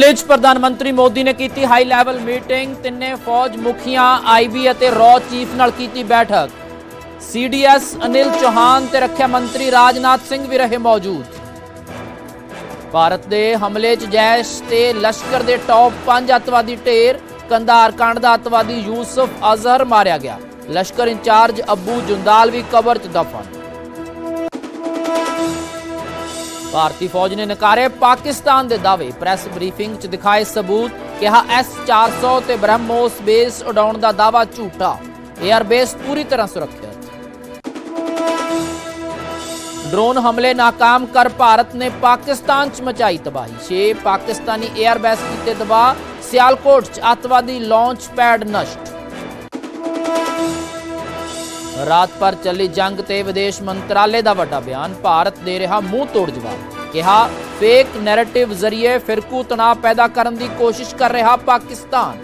ਵਿੱਚ ਪ੍ਰਧਾਨ ਮੰਤਰੀ ਮੋਦੀ ਨੇ ਕੀਤੀ ਹਾਈ ਲੈਵਲ ਮੀਟਿੰਗ ਤਿੰਨੇ ਫੌਜ ਮੁਖੀਆਂ ਆਈਬੀ ਅਤੇ ਰॉ ਚੀਫ ਨਾਲ ਕੀਤੀ ਬੈਠਕ। ਸੀਡੀਐਸ ਅਨਿਲ ਚੌਹਾਨ ਤੇ ਰੱਖਿਆ ਮੰਤਰੀ ਰਾਜਨਾਥ ਸਿੰਘ ਵੀ ਰਹੇ ਮੌਜੂਦ। ਭਾਰਤ ਦੇ ਹਮਲੇ 'ਚ ਜੈਸ਼ ਤੇ ਲਸ਼ਕਰ ਦੇ ਟੌਪ 5 ਅੱਤਵਾਦੀ ਢੇਰ, ਕੰਧਾਰ ਕਾਂਡ ਦਾ ਅੱਤਵਾਦੀ ਯੂਸਫ ਅਜ਼ਹਰ ਮਾਰਿਆ ਗਿਆ। ਲਸ਼ਕਰ ਇੰਚਾਰਜ ਅਬੂ ਜੁੰਦਾਲ ਵੀ ਕਬਰ 'ਚ ਦਫਨ। ਭਾਰਤੀ ਫੌਜ ਨੇ ਨਕਾਰੇ ਪਾਕਿਸਤਾਨ ਦੇ ਦਾਅਵੇ। ਪ੍ਰੈਸ ਬਰੀਫਿੰਗ 'ਚ ਦਿਖਾਏ ਸਬੂਤ ਕਿਹਾ ਐਸ-400 ਤੇ ਬ੍ਰਹਮੋਸ ਬੇਸ ਉਡਾਉਣ ਦਾ ਦਾਅਵਾ ਝੂਠਾ। 에ਅਰ ਬੇਸ ਪੂਰੀ ਤਰ੍ਹਾਂ ਸੁਰੱਖਿਅਤ। ਡਰੋਨ ਹਮਲੇ ਨਾਕਾਮ ਕਰ ਭਾਰਤ ਨੇ ਪਾਕਿਸਤਾਨ 'ਚ ਮਚਾਈ ਤਬਾਹੀ। 6 ਪਾਕਿਸਤਾਨੀ 에ਅਰ ਬੇਸ ਕੀਤੇ ਤਬਾਹ ਸਿਆਲਕੋਟ 'ਚ ਅੱਤਵਾਦੀ ਲਾਂਚ ਪੈਡ ਨਸ਼ਟ। ਰਾਤ ਭਰ ਚੱਲੀ ਜੰਗ ਤੇ ਵਿਦੇਸ਼ ਮੰਤਰਾਲੇ ਦਾ ਵੱਡਾ ਬਿਆਨ, ਭਾਰਤ ਦੇ ਰਿਹਾ ਮੂੰਹ ਤੋੜ ਜਵਾਬ। ਕਿਹਾ ਫੇਕ ਨੈਰੇਟਿਵ ਜ਼ਰੀਏ ਫਿਰਕੂ ਤਣਾਅ ਪੈਦਾ ਕਰਨ ਦੀ ਕੋਸ਼ਿਸ਼ ਕਰ ਰਿਹਾ ਪਾਕਿਸਤਾਨ।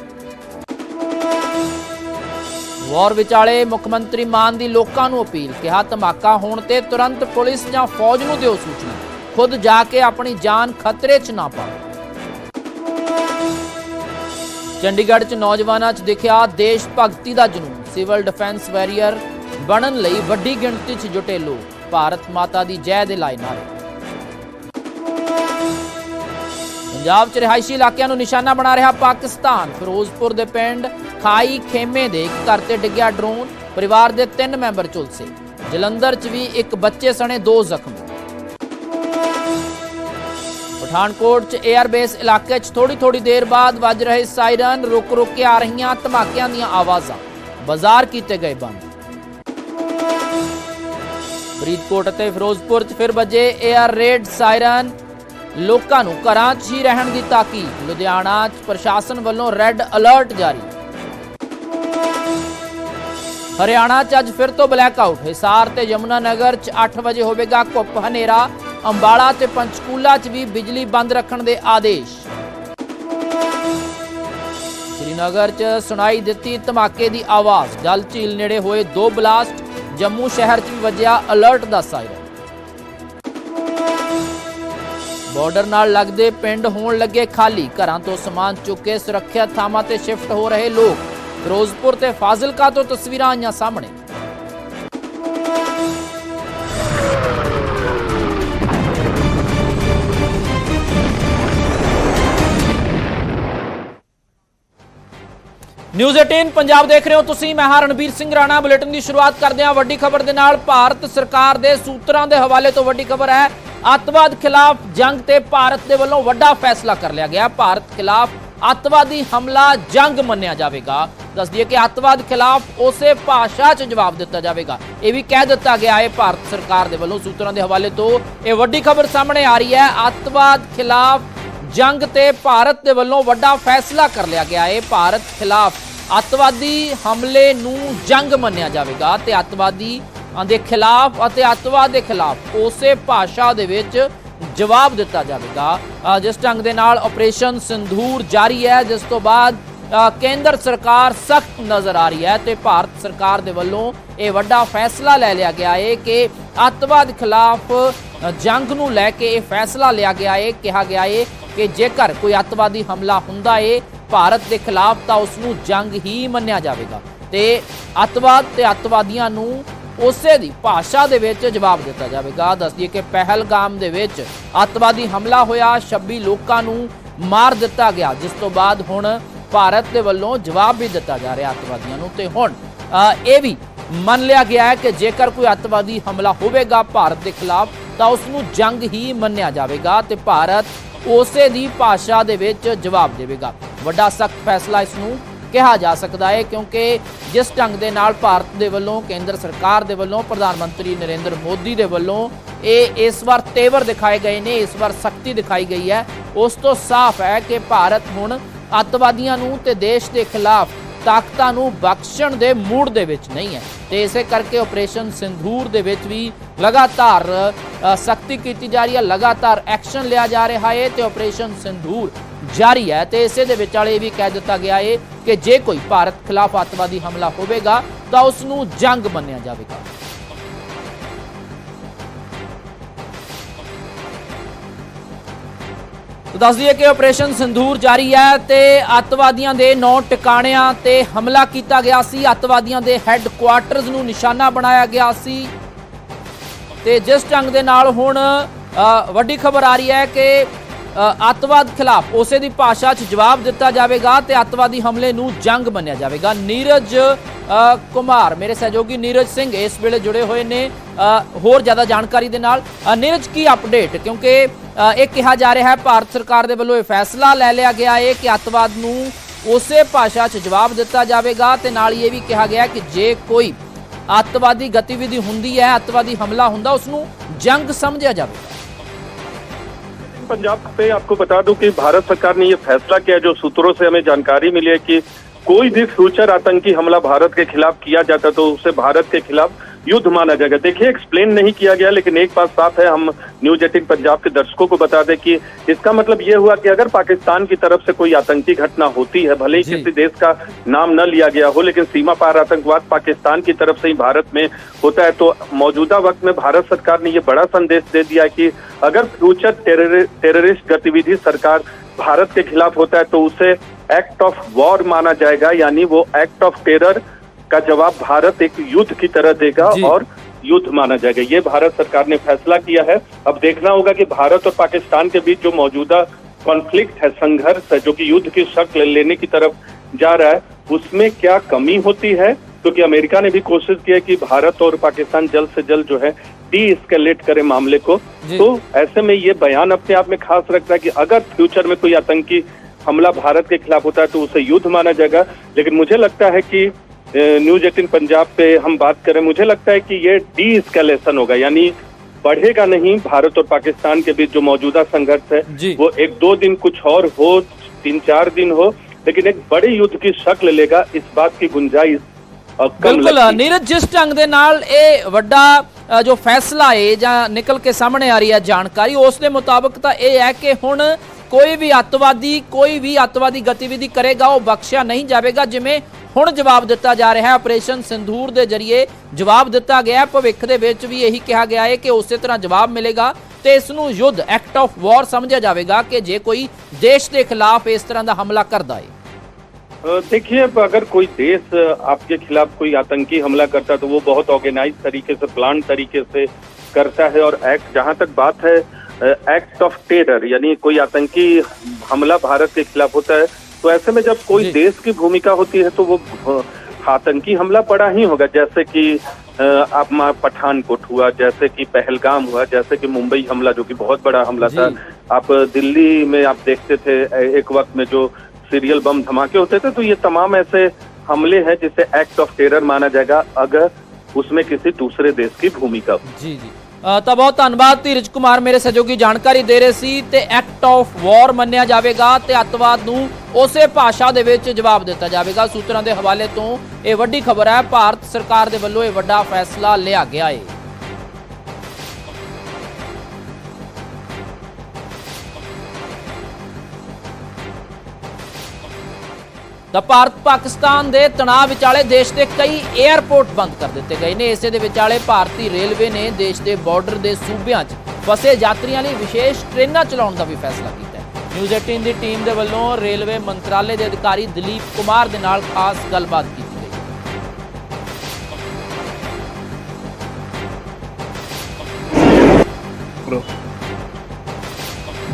ਵਾਰ ਵਿਚਾਲੇ ਮੁੱਖ ਮੰਤਰੀ ਮਾਨ ਦੀ ਲੋਕਾਂ ਨੂੰ ਅਪੀਲ, ਕਿਹਾ, ਧਮਾਕਾ ਹੋਣ ਤੇ ਤੁਰੰਤ ਪੁਲਿਸ ਜਾਂ ਫੌਜ ਨੂੰ ਦਿਓ ਸੂਚਨਾ। ਖੁਦ ਜਾ ਕੇ ਆਪਣੀ ਜਾਨ ਖਤਰੇ 'ਚ ਨਾ ਪਾਓ। ਚੰਡੀਗੜ੍ਹ 'ਚ ਨੌਜਵਾਨਾਂ 'ਚ ਦਿਖਿਆ ਦੇਸ਼ ਭਗਤੀ ਦਾ ਜਨੂਨ, ਸਿਵਲ ਡਿਫੈਂਸ ਵੈਰੀਅਰ ਬਣਨ ਲਈ ਵੱਡੀ ਗਿਣਤੀ 'ਚ ਜੁਟੇ ਲੋਕ ਭਾਰਤ ਮਾਤਾ ਦੀ ਜੈ ਦੇ ਲਾਏ ਨਾਰੇ ਪੰਜਾਬ 'ਚ ਰਿਹਾਇਸ਼ੀ ਇਲਾਕਿਆਂ ਨੂੰ ਨਿਸ਼ਾਨਾ ਬਣਾ ਰਿਹਾ ਪਾਕਿਸਤਾਨ। ਫਿਰੋਜ਼ਪੁਰ ਦੇ ਪਿੰਡ ਖਾਈ ਖੇਮੇ ਦੇ ਇੱਕ ਘਰ ਤੇ ਡਿੱਗਿਆ ਡਰੋਨ। ਪਰਿਵਾਰ ਦੇ ਤਿੰਨ ਮੈਂਬਰ ਝੁਲਸੇ। ਜਲੰਧਰ 'ਚ ਵੀ ਇੱਕ ਬੱਚੇ ਸਣੇ ਦੋ ਜ਼ਖਮੀ। ਪਠਾਨਕੋਟ 'ਚ 에ਅਰ ਬੇਸ ਇਲਾਕੇ 'ਚ ਥੋੜੀ ਥੋੜੀ ਦੇਰ ਬਾਅਦ ਵੱਜ ਰਹੇ ਸਾਇਰਨ। ਰੁਕ ਰੁਕ ਕੇ ਆ ਰਹੀਆਂ ਧਮਾਕਿਆਂ ਦੀਆਂ ਆਵਾਜ਼ਾਂ। ਬਾਜ਼ਾਰ ਕੀਤੇ ਗਏ ਬੰਦ। ਫਰੀਦਕੋਟ ਅਤੇ ਫਿਰੋਜ਼ਪੁਰ 'ਚ ਫਿਰ ਵੱਜੇ 에ਅਰ ਰੇਡ ਸਾਇਰਨ। ਲੋਕਾਂ ਨੂੰ ਘਰਾਂ 'ਚ ਹੀ ਰਹਿਣ ਦੀ ਤਾਕੀਦ। ਲੁਧਿਆਣਾ 'ਚ ਪ੍ਰਸ਼ਾਸਨ ਵੱਲੋਂ ਰੈੱਡ ਅਲਰਟ ਜਾਰੀ। ਹਰਿਆਣਾ 'ਚ ਅੱਜ ਫਿਰ ਤੋਂ ਬਲੈਕ ਆਊਟ। ਹਿਸਾਰ ਤੇ ਯਮੁਨਾ ਨਗਰ 'ਚ 8 ਵਜੇ ਹੋਵੇਗਾ ਕੁੱਪ ਹਨੇਰਾ। ਅੰਬਾਲਾ ਤੇ ਪੰਚਕੂਲਾ 'ਚ ਵੀ ਬਿਜਲੀ ਬੰਦ ਰੱਖਣ ਦੇ ਆਦੇਸ਼। ਸ੍ਰੀਨਗਰ 'ਚ ਸੁਣਾਈ ਦਿੱਤੀ ਧਮਾਕੇ ਦੀ ਆਵਾਜ਼। ਡਲ ਝੀਲ ਨੇੜੇ ਹੋਏ ਦੋ ਬਲਾਸਟ ਜੰਮੂ ਸ਼ਹਿਰ 'ਚ ਵੀ ਵੱਜਿਆ ਅਲਰਟ ਦਾ ਸਾਇਰਨ ਬਾਰਡਰ ਨਾਲ ਲੱਗਦੇ ਪਿੰਡ ਹੋਣ ਲੱਗੇ ਖਾਲੀ। ਘਰਾਂ ਤੋਂ ਸਮਾਨ ਚੁੱਕ ਕੇ ਸੁਰੱਖਿਅਤ ਥਾਵਾਂ ਤੇ ਸ਼ਿਫਟ ਹੋ ਰਹੇ ਲੋਕ। ਫਿਰੋਜ਼ਪੁਰ ਤੇ ਫਾਜ਼ਿਲਕਾ ਤੋਂ ਤਸਵੀਰਾਂ ਆਈਆਂ ਸਾਹਮਣੇ। ਨਿਊਜ਼ 18 ਪੰਜਾਬ ਦੇਖ ਰਹੇ ਹੋ ਤੁਸੀਂ, ਮੈਂ ਹਾਂ ਰਣਬੀਰ ਸਿੰਘ ਰਾਣਾ। ਬੁਲੇਟਿਨ ਦੀ ਸ਼ੁਰੂਆਤ ਕਰਦੇ ਹਾਂ ਵੱਡੀ ਖਬਰ ਦੇ ਨਾਲ। ਭਾਰਤ ਸਰਕਾਰ ਦੇ ਸੂਤਰਾਂ ਦੇ ਹਵਾਲੇ ਤੋਂ ਵੱਡੀ ਖਬਰ ਹੈ, ਅੱਤਵਾਦ ਖਿਲਾਫ ਜੰਗ ਤੇ ਭਾਰਤ ਦੇ ਵੱਲੋਂ ਵੱਡਾ ਫੈਸਲਾ ਕਰ ਲਿਆ ਗਿਆ। ਭਾਰਤ ਖਿਲਾਫ ਅੱਤਵਾਦੀ ਹਮਲਾ ਜੰਗ ਮੰਨਿਆ ਜਾਵੇਗਾ। ਦੱਸ ਦਈਏ ਕਿ ਅੱਤਵਾਦ ਖਿਲਾਫ ਉਸੇ ਭਾਸ਼ਾ 'ਚ ਜਵਾਬ ਦਿੱਤਾ ਜਾਵੇਗਾ। ਇਹ ਵੀ ਕਹਿ ਦਿੱਤਾ ਗਿਆ ਹੈ, ਭਾਰਤ ਸਰਕਾਰ ਦੇ ਵੱਲੋਂ ਸੂਤਰਾਂ ਦੇ ਹਵਾਲੇ ਤੋਂ। ਇਹ ਵੱਡੀ ਖਬਰ ਸਾਹਮਣੇ ਆ ਰਹੀ ਹੈ, ਅੱਤਵਾਦ ਖਿਲਾਫ ਜੰਗ ਤੇ ਭਾਰਤ ਦੇ ਵੱਲੋਂ ਵੱਡਾ ਫੈਸਲਾ ਕਰ ਲਿਆ ਗਿਆ ਹੈ। ਭਾਰਤ ਖਿਲਾਫ ਅੱਤਵਾਦੀ ਹਮਲੇ ਨੂੰ ਜੰਗ ਮੰਨਿਆ ਜਾਵੇਗਾ ਤੇ ਅੱਤਵਾਦੀ ਦੇ ਖਿਲਾਫ ਅਤੇ ਅੱਤਵਾਦ ਦੇ ਖਿਲਾਫ ਉਸੇ ਭਾਸ਼ਾ ਦੇ ਵਿੱਚ ਜਵਾਬ ਦਿੱਤਾ ਜਾਵੇਗਾ। ਜਿਸ ਢੰਗ ਦੇ ਨਾਲ ਆਪਰੇਸ਼ਨ ਸਿੰਧੂਰ ਜਾਰੀ ਹੈ, ਜਿਸ ਤੋਂ ਬਾਅਦ ਕੇਂਦਰ ਸਰਕਾਰ ਸਖਤ ਨਜ਼ਰ ਆ ਰਹੀ ਹੈ ਤੇ ਭਾਰਤ ਸਰਕਾਰ ਦੇ ਵੱਲੋਂ ਇਹ ਵੱਡਾ ਫੈਸਲਾ ਲੈ ਲਿਆ ਗਿਆ ਹੈ ਕਿ ਅੱਤਵਾਦ ਖਿਲਾਫ ਜੰਗ ਨੂੰ ਲੈ ਕੇ ਇਹ ਫੈਸਲਾ ਲਿਆ ਗਿਆ ਹੈ। ਕਿਹਾ ਗਿਆ ਹੈ ਕਿ ਜੇਕਰ ਕੋਈ ਅੱਤਵਾਦੀ ਹਮਲਾ ਹੁੰਦਾ ਏ ਭਾਰਤ ਦੇ ਖਿਲਾਫ ਤਾਂ ਉਸ ਨੂੰ ਜੰਗ ਹੀ ਮੰਨਿਆ ਜਾਵੇਗਾ। ਤੇ ਅੱਤਵਾਦ ਤੇ ਅੱਤਵਾਦੀਆਂ ਨੂੰ ਉਸੇ ਦੀ ਭਾਸ਼ਾ ਦੇ ਵਿੱਚ ਜਵਾਬ ਦਿੱਤਾ ਜਾਵੇਗਾ। ਦੱਸਦੀਏ ਕਿ ਪਹਿਲਗਾਮ ਦੇ ਵਿੱਚ ਅੱਤਵਾਦੀ ਹਮਲਾ ਹੋਇਆ 26 ਲੋਕਾਂ ਨੂੰ ਮਾਰ ਦਿੱਤਾ ਗਿਆ ਜਿਸ ਤੋਂ ਬਾਅਦ ਹੁਣ ਭਾਰਤ ਦੇ ਵੱਲੋਂ ਜਵਾਬ ਵੀ ਦਿੱਤਾ ਜਾ ਰਿਹਾ ਅੱਤਵਾਦੀਆਂ ਨੂੰ। ਤੇ ਹੁਣ ਅ, ਇਹ ਵੀ ਮੰਨ ਲਿਆ ਗਿਆ ਹੈ ਕਿ ਜੇਕਰ ਕੋਈ ਅੱਤਵਾਦੀ ਹਮਲਾ ਹੋਵੇਗਾ ਭਾਰਤ ਦੇ ਖਿਲਾਫ ਤਾਂ ਉਸ ਨੂੰ ਜੰਗ ਹੀ ਮੰਨਿਆ ਜਾਵੇਗਾ। ਤੇ ਭਾਰਤ ਉਸੇ ਦੀ ਭਾਸ਼ਾ ਦੇ ਵਿੱਚ ਜਵਾਬ ਦੇਵੇਗਾ। ਵੱਡਾ ਸਖਤ ਫੈਸਲਾ ਇਸ ਨੂੰ ਕਿਹਾ ਜਾ ਸਕਦਾ ਹੈ ਕਿਉਂਕਿ ਜਿਸ ਢੰਗ ਦੇ ਨਾਲ ਭਾਰਤ ਦੇ ਵੱਲੋਂ, ਕੇਂਦਰ ਸਰਕਾਰ ਦੇ ਵੱਲੋਂ, ਪ੍ਰਧਾਨ ਮੰਤਰੀ ਨਰਿੰਦਰ ਮੋਦੀ ਦੇ ਵੱਲੋਂ ਇਹ ਇਸ ਵਾਰ ਤੇਵਰ ਦਿਖਾਏ ਗਏ ਨੇ, ਇਸ ਵਾਰ ਸਖਤੀ ਦਿਖਾਈ ਗਈ ਹੈ। ਉਸ ਤੋਂ ਸਾਫ਼ ਹੈ ਕਿ ਭਾਰਤ ਹੁਣ ਅੱਤਵਾਦੀਆਂ ਨੂੰ ਤੇ ਦੇਸ਼ ਦੇ ਖਿਲਾਫ ਤਾਕਤਾਂ ਨੂੰ ਬਖਸ਼ਣ ਦੇ ਮੂਡ ਦੇ ਵਿੱਚ ਨਹੀਂ ਹੈ। ਤੇ ਇਸੇ ਕਰਕੇ ਆਪਰੇਸ਼ਨ ਸਿੰਧੂਰ ਦੇ ਵਿੱਚ ਵੀ ਲਗਾਤਾਰ ਸਖਤੀ ਕੀਤੀ ਜਾ ਰਹੀ ਹੈ, ਲਗਾਤਾਰ ਐਕਸ਼ਨ ਲਿਆ ਜਾ ਰਿਹਾ ਹੈ ਤੇ ਆਪਰੇਸ਼ਨ ਸਿੰਧੂਰ ਜਾਰੀ ਹੈ ਤੇ ਇਸੇ ਦੇ ਵਿਚਾਲੇ ਵੀ ਕਹਿ ਦਿੱਤਾ ਗਿਆ ਹੈ ਕਿ ਜੇ ਕੋਈ ਭਾਰਤ ਖਿਲਾਫ ਅੱਤਵਾਦੀ ਹਮਲਾ ਹੋਵੇਗਾ ਤਾਂ ਉਸ ਨੂੰ ਜੰਗ ਮੰਨਿਆ ਜਾਵੇਗਾ। ਤਾਂ ਦੱਸ ਦਈਏ ਕਿ ਆਪਰੇਸ਼ਨ ਸੰਧੂਰ ਜਾਰੀ ਹੈ ਤੇ ਅੱਤਵਾਦੀਆਂ ਦੇ ਨੌ ਟਿਕਾਣਿਆਂ ਤੇ ਹਮਲਾ ਕੀਤਾ ਗਿਆ ਸੀ। ਅੱਤਵਾਦੀਆਂ ਦੇ ਹੈੱਡਕੁਆਰਟਰਸ ਨੂੰ ਨਿਸ਼ਾਨਾ ਬਣਾਇਆ ਗਿਆ ਸੀ। ਤੇ ਜਿਸ ਢੰਗ ਦੇ ਨਾਲ ਹੁਣ ਵੱਡੀ ਖਬਰ ਆ ਰਹੀ ਹੈ ਕਿ ਅੱਤਵਾਦ ਖਿਲਾਫ ਉਸੇ ਦੀ ਭਾਸ਼ਾ 'ਚ ਜਵਾਬ ਦਿੱਤਾ ਜਾਵੇਗਾ ਤੇ ਅੱਤਵਾਦੀ ਹਮਲੇ ਨੂੰ ਜੰਗ ਮੰਨਿਆ ਜਾਵੇਗਾ। ਨੀਰਜ ਕੁਮਾਰ, ਮੇਰੇ ਸਹਿਯੋਗੀ ਨੀਰਜ ਸਿੰਘ ਇਸ ਵੇਲੇ ਜੁੜੇ ਹੋਏ ਨੇ ਹੋਰ ਜ਼ਿਆਦਾ ਜਾਣਕਾਰੀ ਦੇ ਨਾਲ। ਨੀਰਜ, ਕੀ ਅਪਡੇਟ? ਕਿਉਂਕਿ ਇਹ ਕਿਹਾ ਜਾ ਰਿਹਾ ਹੈ, ਭਾਰਤ ਸਰਕਾਰ ਦੇ ਵੱਲੋਂ ਇਹ ਫੈਸਲਾ ਲੈ ਲਿਆ ਗਿਆ ਹੈ ਕਿ ਅੱਤਵਾਦ ਨੂੰ ਉਸੇ ਭਾਸ਼ਾ 'ਚ ਜਵਾਬ ਦਿੱਤਾ ਜਾਵੇਗਾ ਤੇ ਨਾਲ ਹੀ ਇਹ ਵੀ ਕਿਹਾ ਗਿਆ ਕਿ ਜੇ ਕੋਈ ਅੱਤਵਾਦੀ ਗਤੀਵਿਧੀ ਹੁੰਦੀ ਹੈ ਅੱਤਵਾਦੀ ਹਮਲਾ ਹੁੰਦਾ ਉਸ ਨੂੰ ਜੰਗ ਸਮਝਿਆ ਜਾਵੇਗਾ पंजाब पे आपको बता दूं कि भारत सरकार ने ये फैसला किया जो सूत्रों से हमें जानकारी मिली है कि कोई भी फ्यूचर आतंकी हमला भारत के खिलाफ किया जाता तो उसे भारत के खिलाफ युद्ध माना जाएगा। देखिए एक्सप्लेन नहीं किया गया लेकिन एक बात साफ़ है हम न्यूज़ एटीन पंजाब के दर्शकों को बता दें कि इसका मतलब ये हुआ कि अगर पाकिस्तान की तरफ़ से कोई आतंकी घटना होती है भले ही किसी देश का नाम न लिया गया हो लेकिन सीमा पार आतंकवाद पाकिस्तान की तरफ़ से ही भारत में होता है तो मौजूदा वक्त में भारत सरकार ने ये बड़ा संदेश दे दिया कि अगर फ्यूचर टेररि- टेररिस्ट गतिविधि सरकार भारत के खिलाफ होता है तो उसे एक्ट ऑफ़ वॉर माना जाएगा यानी वो एक्ट ऑफ़ टेरर का जवाब भारत एक युद्ध की तरह देगा और युद्ध माना जाएगा। ये भारत सरकार ने फैसला किया है। अब देखना होगा कि भारत और पाकिस्तान के बीच जो मौजूदा कॉन्फ्लिक्ट है संघर्ष है जो कि युद्ध की शक्ल लेने की तरफ़ जा रहा है उसमें क्या कमी होती है? क्योंकि तो अमेरिका ने भी कोशिश की है कि भारत और पाकिस्तान जल्द से जल्द जो है डी स्केलेट करे मामले को। तो ऐसे में ये बयान अपने आप में खास रखता है कि अगर फ्यूचर में कोई आतंकी हमला भारत के खिलाफ होता है तो उसे युद्ध माना जाएगा। लेकिन मुझे लगता है कि न्यूज एटीन पंजाब पे हम बात करें मुझे लगता है कि ये डी स्केलेशन होगा यानी बढ़ेगा नहीं भारत और पाकिस्तान के बीच जो मौजूदा संघर्ष है जी। वो एक दो दिन कुछ और हो तीन चार दिन हो लेकिन एक बड़े युद्ध की शक्ल लेगा इस बात की गुंजाइश अ, कम ਬਿਲਕੁਲ लगती है। ਨੀਰਜ ਜਿਸ ਢੰਗ ਦੇ ਨਾਲ ਇਹ ਵੱਡਾ ਅ, ਜੋ ਫੈਸਲਾ ਹੈ ਜਾਂ ਨਿਕਲ ਕੇ ਸਾਹਮਣੇ ਆ ਰਹੀ ਹੈ ਜਾਣਕਾਰੀ ਉਸ ਦੇ ਮੁਤਾਬਕ ਤਾਂ ਇਹ ਹੈ ਕਿ ਹੁਣ ਕੋਈ ਵੀ ਅੱਤਵਾਦੀ ਕੋਈ ਵੀ ਅੱਤਵਾਦੀ ਗਤੀਵਿਧੀ ਕਰੇਗਾ ਉਹ ਬਖਸ਼ਿਆ ਨਹੀਂ ਜਾਵੇਗਾ ਜਿਵੇਂ ਹੁਣ ਜਵਾਬ ਦਿੱਤਾ ਜਾ ਰਿਹਾ ਹੈ ਆਪਰੇਸ਼ਨ ਸਿੰਧੂਰ ਦੇ ਜ਼ਰੀਏ ਜਵਾਬ ਦਿੱਤਾ ਗਿਆ ਹੈ ਭਵਿੱਖ ਦੇ ਵਿੱਚ ਵੀ ਇਹੀ ਕਿਹਾ ਗਿਆ ਹੈ ਕਿ ਉਸੇ ਤਰ੍ਹਾਂ ਜਵਾਬ ਮਿਲੇਗਾ ਤੇ ਇਸ ਨੂੰ ਯੁੱਧ ਐਕਟ ਆਫ ਵਾਰ ਸਮਝਿਆ ਜਾਵੇਗਾ ਕਿ ਜੇ ਕੋਈ ਦੇਸ਼ ਦੇ ਖਿਲਾਫ ਇਸ ਤਰ੍ਹਾਂ ਦਾ ਹਮਲਾ ਕਰਦਾ ਹੈ अ, देखिए अब अगर कोई देश अ, आपके खिलाफ कोई आतंकी हमला करता है तो वो बहुत ऑर्गेनाइज तरीके से प्लान तरीके से करता है और एक्ट जहां तक बात है एक्ट ऑफ टेरर यानी कोई आतंकी हमला भारत के खिलाफ होता है तो ऐसे में जब कोई देश की भूमिका होती है तो वो आतंकी हमला पड़ा ही होगा। जैसे कि आप पठानकोट हुआ जैसे कि पहलगाम हुआ जैसे कि मुंबई हमला जो कि बहुत बड़ा हमला था। आप दिल्ली में आप देखते थे एक वक्त में जो सीरियल बम धमाके होते थे तो ये तमाम ऐसे हमले हैं जिसे एक्ट ऑफ़ टेरर माना जाएगा अगर उसमें किसी दूसरे देश की भूमिका जी जी। ਤਾਂ ਬਹੁਤ ਧੰਨਵਾਦ ਧੀਰਜ ਕੁਮਾਰ, ਮੇਰੇ ਸਹਿਯੋਗੀ ਜਾਣਕਾਰੀ ਦੇ ਰਹੇ ਸੀ ਤੇ ਐਕਟ ਆਫ ਵਾਰ ਮੰਨਿਆ ਜਾਵੇਗਾ ਤੇ ਅੱਤਵਾਦ ਨੂੰ ਉਸੇ ਭਾਸ਼ਾ ਦੇ ਵਿੱਚ ਜਵਾਬ ਦਿੱਤਾ ਜਾਵੇਗਾ। ਸੂਤਰਾਂ ਦੇ ਹਵਾਲੇ ਤੋਂ ਇਹ ਵੱਡੀ ਖਬਰ ਹੈ, ਭਾਰਤ ਸਰਕਾਰ ਦੇ ਵੱਲੋਂ ਇਹ ਵੱਡਾ ਫੈਸਲਾ ਲਿਆ ਗਿਆ ਹੈ ਤਾਂ ਭਾਰਤ ਪਾਕਿਸਤਾਨ ਦੇ ਤਣਾਅ ਵਿਚਾਲੇ ਦੇਸ਼ ਦੇ ਕਈ 에ਅਰਪੋਰਟ ਬੰਦ ਕਰ ਦਿੱਤੇ ਗਏ ਨੇ। ਇਸੇ ਦੇ ਵਿਚਾਲੇ ਭਾਰਤੀ ਰੇਲਵੇ ਨੇ ਦੇਸ਼ ਦੇ ਬਾਰਡਰ ਦੇ ਸੂਬਿਆਂ 'ਚ ਫਸੇ ਯਾਤਰੀਆਂ ਲਈ ਵਿਸ਼ੇਸ਼ ਟ੍ਰੇਨਾਂ ਚਲਾਉਣ ਦਾ ਵੀ ਫੈਸਲਾ ਕੀਤਾ ਹੈ। ਨਿਊਜ਼ 18 ਦੀ ਟੀਮ ਦੇ ਵੱਲੋਂ ਰੇਲਵੇ ਮੰਤਰਾਲੇ ਦੇ ਅਧਿਕਾਰੀ ਦਲੀਪ ਕੁਮਾਰ ਦੇ ਨਾਲ ਖਾਸ ਗੱਲਬਾਤ ਕੀਤੀ ਗਈ।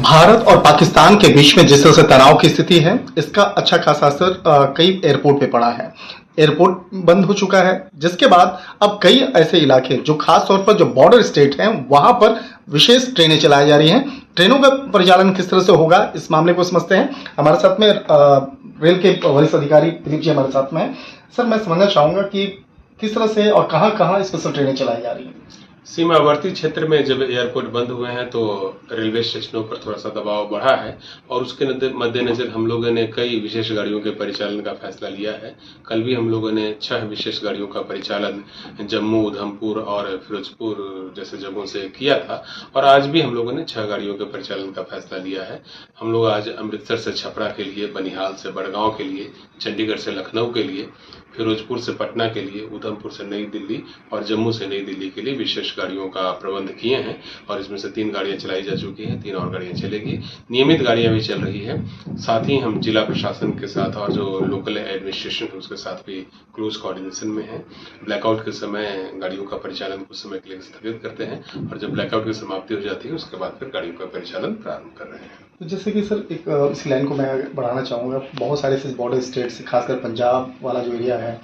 भारत और पाकिस्तान के बीच में जिस तरह से तनाव की स्थिति है, इसका अच्छा खासा असर कई एयरपोर्ट पे पड़ा है। एयरपोर्ट बंद हो चुका है, जिसके बाद अब कई ऐसे इलाके, जो खास तौर पर जो बॉर्डर स्टेट हैं, वहाँ पर विशेष ट्रेनें चलाई जा रही हैं। ट्रेनों का परिचालन किस तरह से होगा, इस मामले को समझते हैं। हमारे साथ में रेल के वरिष्ठ अधिकारी दिलीप जी हमारे साथ में सर, मैं समझना चाहूँगा कि किस तरह से और कहाँ कहाँ स्पेशल ट्रेनें चलाई जा रही हैं? सीमावर्ती क्षेत्र में जब एयरपोर्ट बंद हुए हैं तो रेलवे स्टेशनों पर थोड़ा सा दबाव बढ़ा है और उसके मद्देनजर हम लोगों ने कई विशेष गाड़ियों के परिचालन का फैसला लिया है। कल भी हम लोगों ने छह विशेष गाड़ियों का परिचालन जम्मू, उधमपुर और फिरोजपुर जैसे जगहों से किया था और आज भी हम लोगों ने छह गाड़ियों के परिचालन का फैसला लिया है। हम लोग आज अमृतसर से छपरा के लिए, बनिहाल से बड़गांव के लिए, चंडीगढ़ से लखनऊ के लिए फिरोजपुर से पटना के लिए, उधमपुर से नई दिल्ली और जम्मू से नई दिल्ली के लिए विशेष गाड़ियों का प्रबंध किए हैं और इसमें से तीन गाड़ियाँ चलाई जा चुकी हैं, तीन और गाड़ियाँ चलेगी। नियमित गाड़ियाँ भी चल रही है। साथ ही हम जिला प्रशासन के साथ और जो लोकल एडमिनिस्ट्रेशन है, उसके साथ भी क्लोज कोऑर्डिनेशन में है। ब्लैकआउट के समय गाड़ियों का परिचालन कुछ समय के लिए स्थगित करते हैं और जब ब्लैकआउट की समाप्ति हो जाती है, उसके बाद फिर गाड़ियों का परिचालन प्रारंभ कर रहे हैं। तो जैसे कि सर, एक इस लाइन को मैं बढ़ाना चाहूँगा। बहुत सारे ऐसे बॉर्डर स्टेट्स खासकर पंजाब वाला जो एरिया है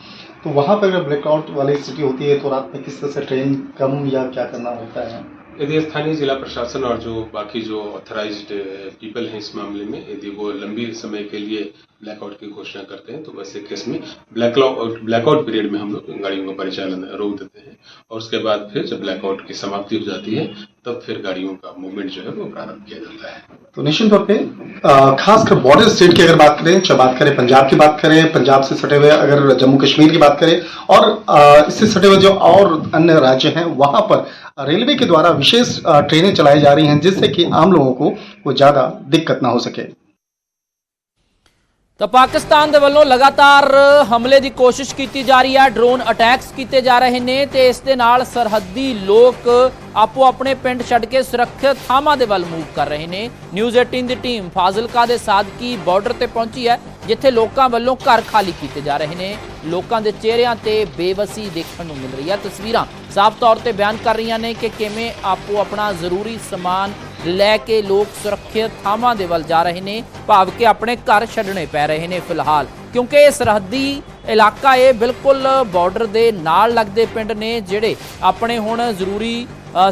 तो वहाँ पर अगर ब्लैकआउट वाली स्थिति होती है तो रात में किस तरह से ट्रेन कम या क्या करना होता है? यदि स्थानीय जिला प्रशासन और जो बाकी जो ऑथराइज्ड पीपल हैं इस मामले में, यदि वो लंबी समय के लिए ब्लैकआउट की घोषणा करते हैं तो वैसे केस में ब्लैकआउट ब्लैकआउट पीरियड में हम लोग गाड़ियों का परिचालन रोक देते हैं और उसके बाद फिर जब ब्लैकआउट की समाप्ति हो जाती है, तब फिर गाड़ियों का मूवमेंट जो है वो प्रारंभ किया जाता है। तो निश्चित तौर पे खासकर बॉर्डर स्टेट की अगर बात करें, चाहे बात करें पंजाब की बात करें, पंजाब से सटे हुए अगर जम्मू कश्मीर की बात करें, और इससे सटे हुए जो और अन्य राज्य हैं, वहाँ पर रेलवे के द्वारा विशेष ट्रेनें चलाई जा रही हैं, जिससे कि आम लोगों को कोई ज़्यादा दिक्कत ना हो सके। ਤਾਂ ਪਾਕਿਸਤਾਨ ਦੇ ਵੱਲੋਂ ਲਗਾਤਾਰ ਹਮਲੇ ਦੀ ਕੋਸ਼ਿਸ਼ ਕੀਤੀ ਜਾ ਰਹੀ ਹੈ ਡਰੋਨ ਅਟੈਕਸ ਕੀਤੇ ਜਾ ਰਹੇ ਨੇ ਤੇ ਇਸ ਦੇ ਨਾਲ ਸਰਹੱਦੀ ਲੋਕ ਆਪੋ ਆਪਣੇ ਪਿੰਡ ਛੱਡ ਕੇ ਸੁਰੱਖਿਅਤ ਥਾਵਾਂ ਦੇ ਵੱਲ ਮੂਵ ਕਰ ਰਹੇ ਨੇ। ਨਿਊਜ਼ 18 ਦੀ ਟੀਮ ਫਾਜ਼ਿਲਕਾ ਦੇ ਸਾਦਕੀ ਬਾਰਡਰ ਤੇ ਪਹੁੰਚੀ ਹੈ। ਜਿੱਥੇ ਲੋਕਾਂ ਵੱਲੋਂ ਘਰ ਖਾਲੀ ਕੀਤੇ ਜਾ ਰਹੇ ਨੇ। ਲੋਕਾਂ ਦੇ ਚਿਹਰਿਆਂ ਤੇ ਬੇਵਸੀ ਦੇਖਣ ਨੂੰ ਮਿਲ ਰਹੀ ਹੈ। ਤਸਵੀਰਾਂ ਸਾਫ਼ ਤੌਰ ਤੇ ਬਿਆਨ ਕਰ ਰਹੀਆਂ ਨੇ ਕਿ ਕਿਵੇਂ ਆਪੋ ਆਪਣਾ ਜ਼ਰੂਰੀ ਸਮਾਨ ਲੈ ਕੇ ਲੋਕ ਸੁਰੱਖਿਅਤ ਥਾਵਾਂ ਦੇ ਵੱਲ ਜਾ ਰਹੇ ਨੇ। ਭਾਵ ਕਿ ਆਪਣੇ ਘਰ ਛੱਡਣੇ ਪੈ ਰਹੇ ਨੇ ਫਿਲਹਾਲ। ਕਿਉਂਕਿ ਇਹ ਸਰਹੱਦੀ ਇਲਾਕਾ ਇਹ ਬਿਲਕੁਲ ਬਾਰਡਰ ਦੇ ਨਾਲ ਲੱਗਦੇ ਪਿੰਡ ਨੇ, ਜਿਹੜੇ ਆਪਣੇ ਹੁਣ ਜ਼ਰੂਰੀ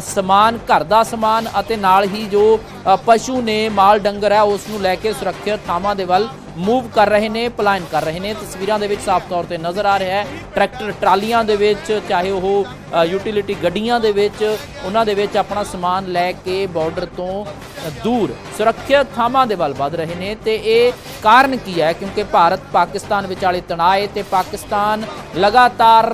ਸਮਾਨ, ਘਰ ਦਾ ਸਮਾਨ ਅਤੇ ਨਾਲ ਹੀ ਜੋ ਪਸ਼ੂ ਨੇ, ਮਾਲ ਡੰਗਰ ਹੈ, ਉਸ ਨੂੰ ਲੈ ਕੇ ਸੁਰੱਖਿਅਤ ਥਾਵਾਂ ਦੇ ਵੱਲ ਮੂਵ ਕਰ ਰਹੇ ਨੇ, ਪਲਾਨ ਕਰ ਰਹੇ ਨੇ। ਤਸਵੀਰਾਂ ਦੇ ਵਿੱਚ ਸਾਫ਼ ਤੌਰ ਤੇ ਨਜ਼ਰ ਆ ਰਿਹਾ ਹੈ, ਟਰੈਕਟਰ ਟਰਾਲੀਆਂ ਦੇ ਵਿੱਚ, ਚਾਹੇ ਉਹ ਯੂਟਿਲਿਟੀ ਗੱਡੀਆਂ ਦੇ ਵਿੱਚ, ਉਹਨਾਂ ਦੇ ਵਿੱਚ ਆਪਣਾ ਸਮਾਨ ਲੈ ਕੇ ਬਾਰਡਰ ਤੋਂ ਦੂਰ ਸੁਰੱਖਿਅਤ ਥਾਵਾਂ ਦੇ ਵੱਲ ਵੱਧ ਰਹੇ ਨੇ। ਤੇ ਇਹ ਕਾਰਨ ਕੀ ਹੈ? ਕਿਉਂਕਿ ਭਾਰਤ ਪਾਕਿਸਤਾਨ ਵਿਚਾਲੇ ਤਣਾਅ ਹੈ ਤੇ ਪਾਕਿਸਤਾਨ ਲਗਾਤਾਰ